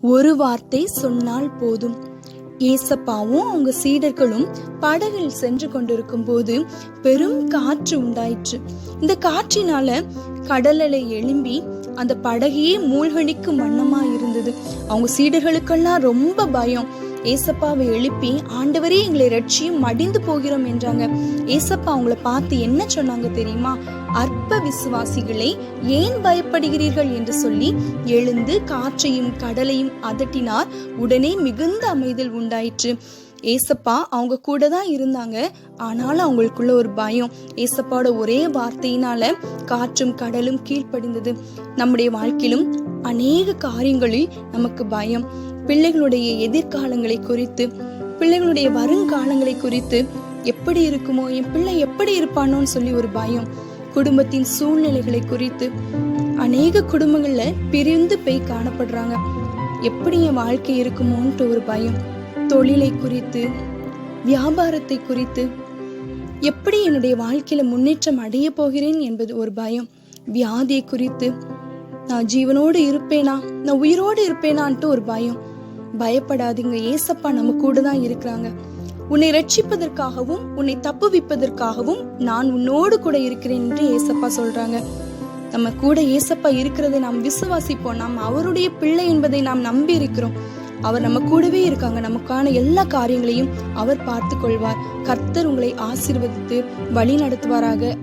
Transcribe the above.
ஒரு வார்த்தை சொன்னால் போதும். ஏசப்பாவும் அவங்க சீடர்களும் படகில் சென்று கொண்டிருக்கும் போது பெரும் காற்று உண்டாயிற்று. இந்த காற்றினால கடலலை எழும்பி அந்த படகையே மூழ்கடிக்கும் வண்ணமா இருந்தது அவங்க சீடர்களுக்கெல்லாம் ரொம்ப பயம். ஏசப்பாவை எழுப்பி ஆண்டவரே எங்களை ரட்சியும் மடிந்து போகிறோம் என்றாங்க. ஏசப்பா அவங்கள பார்த்து என்ன சொன்னாங்க தெரியுமா? அற்ப விசுவாசிகளை ஏன் பயப்படுகிறீர்கள்? என்று சொல்லி எழுந்து காற்றையும் கடலையும் அதட்டினார். உடனே மிகுந்த அமைதல் உண்டாயிற்று. ஏசப்பா அவங்க கூட தான் இருந்தாங்க. ஆனாலும் அவங்களுக்குள்ள ஒரு பயம். ஏசப்பாவோட ஒரே வார்த்தையினால காற்றும் கடலும் கீழ்ப்படிந்தது. நம்முடைய வாழ்க்கையிலும் அநேக காரியங்களில் நமக்கு பயம். பிள்ளைகளுடைய எதிர்காலங்களை குறித்து பிள்ளைகளுடைய வருங்காலங்களை குறித்து எப்படி இருக்குமோ என் பிள்ளை எப்படி இருப்பானோன்னு சொல்லி ஒரு பயம். குடும்பத்தின் சூழ்நிலைகளை குறித்து அநேக குடும்பங்கள்ல பிரிந்து போய் காணப்படுறாங்க. எப்படி என் வாழ்க்கை இருக்குமோன்ட்டு ஒரு பயம். தொழிலை குறித்து வியாபாரத்தை குறித்து எப்படி என்னுடைய வாழ்க்கையில முன்னேற்றம் அடைய போகிறேன் என்பது ஒரு பயம். வியாதியை குறித்து நான் ஜீவனோடு இருப்பேனா? நான் உயிரோடு இருப்பேனான்ட்டு ஒரு பயம். பயப்படாதீங்க ஏசப்பா நம்ம கூட தான் இருக்கிறாங்க. உன்னை ரட்சிப்பதற்காகவும் உன்னை தப்புவிப்பதற்காகவும் நான் உன்னோடு கூட இருக்கிறேன் என்று ஏசப்பா சொல்றாங்க. நம்ம கூட ஏசப்பா இருக்கிறதை நாம் விசுவாசிப்போம். நாம் அவருடைய பிள்ளை என்பதை நாம் நம்பி இருக்கிறோம். அவர் நம்ம கூடவே இருக்காங்க. நமக்கான எல்லா காரியங்களையும் அவர் பார்த்து கொள்வார் கர்த்தர் உங்களை ஆசீர்வதித்து வழி நடத்துவாராக.